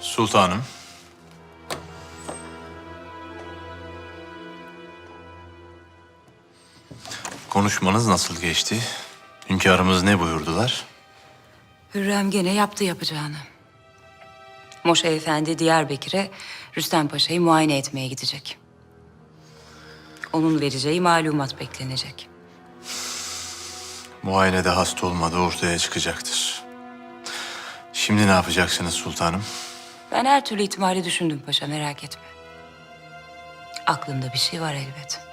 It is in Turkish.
Sultanım. Konuşmanız nasıl geçti? Hünkârımız ne buyurdular? Hürrem gene yaptı yapacağını. Moşe Efendi Diyarbakır'a Rüstem Paşa'yı muayene etmeye gidecek. Onun vereceği malumat beklenecek. Muayenede hasta olmadığı ortaya çıkacaktır. Şimdi ne yapacaksınız sultanım? Ben her türlü ihtimali düşündüm paşa merak etme. Aklımda bir şey var elbet.